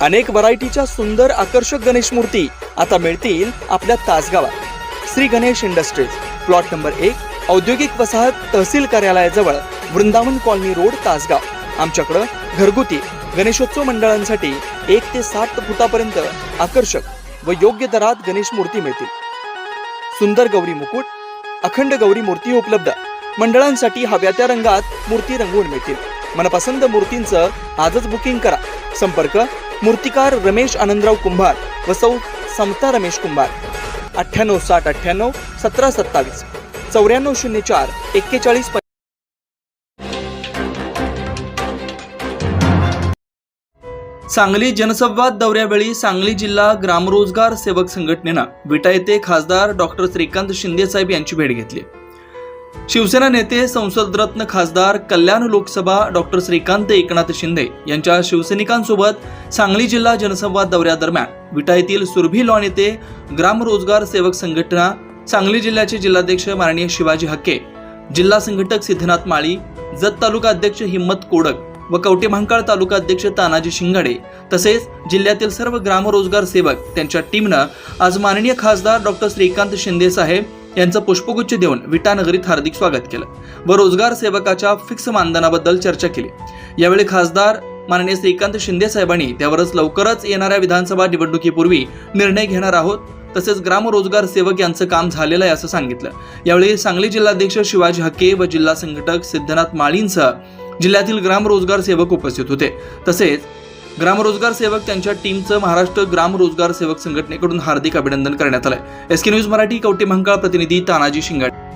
अनेक व्हरायटीच्या सुंदर आकर्षक गणेश मूर्ती आता मिळतील आपल्या तासगावात Shri Ganesh industries plot number एक औद्योगिक वसाहत तहसील कार्यालयाजवळ वृंदावन कॉलनी रोड तासगाव. आमच्याकडं घरगुती गणेशोत्सव मंडळांसाठी एक ते सात फुटापर्यंत आकर्षक व योग्य दरात गणेश मूर्ती मिळतील. सुंदर गौरी मुकुट अखंड गौरी मूर्ती उपलब्ध. मंडळांसाठी हव्या त्या रंगात मूर्ती रंगवून मिळतील. मनपसंत मूर्तींचं आजच बुकिंग करा. संपर्क मूर्तिकार रमेश आनंदराव कुंभार व सौ समता रमेश कुंभार. अठ्ठ्याण्णव साठ अठ्ठ्याण्णव सतरा सत्तावीस चौऱ्याण्णव शून्य चार एक्केचाळीस सांगली जनसंवाद दौऱ्यावेळी सांगली जिल्हा ग्रामरोजगार सेवक संघटनेनं विटा येथे खासदार डॉक्टर श्रीकांत शिंदे साहेब यांची भेट घेतली. शिवसेना नेते संसदरत्न खासदार कल्याण लोकसभा डॉक्टर श्रीकांत एकनाथ शिंदे यांच्या शिवसैनिकांसोबत सांगली जिल्हा जनसंवाद दौऱ्यादरम्यान विटा येथील सुरभी लॉन येथे ग्रामरोजगार सेवक संघटना सांगली जिल्ह्याचे जिल्हाध्यक्ष माननीय शिवाजी हक्के जिल्हा संघटक सिद्धनाथ माळी जत तालुका अध्यक्ष हिम्मत कोडक व कवटेमहांकाळ तालुका अध्यक्ष तानाजी शिंगाडे तसेच जिल्ह्यातील सर्व ग्रामरोजगार सेवक त्यांच्या टीमनं आज माननीय खासदार डॉक्टर श्रीकांत शिंदे साहेब यांचं पुष्पगुच्छ देऊन विटानगरीत हार्दिक स्वागत केलं. व रोजगार सेवकाच्या फिक्स मानधनाबद्दल चर्चा केली. यावेळी खासदार माननीय श्रीकांत शिंदे साहेबांनी त्यावरच लवकरच येणाऱ्या विधानसभा निवडणुकीपूर्वी निर्णय घेणार आहोत तसेच ग्रामरोजगार सेवक यांचं काम झालेलं आहे असं सांगितलं. यावेळी सांगली जिल्हाध्यक्ष शिवाजी हक्के व जिल्हा संघटक सिद्धनाथ माळींसह जिल्ह्यातील ग्रामरोजगार सेवक उपस्थित होते. तसेच ग्रामरोजगार सेवक त्यांच्या टीमचं महाराष्ट्र ग्राम रोजगार सेवक संघटनेकडून हार्दिक अभिनंदन करण्यात आलं एसके न्यूज मराठी कवटे महांकाळ प्रतिनिधी तानाजी शिंगाडे.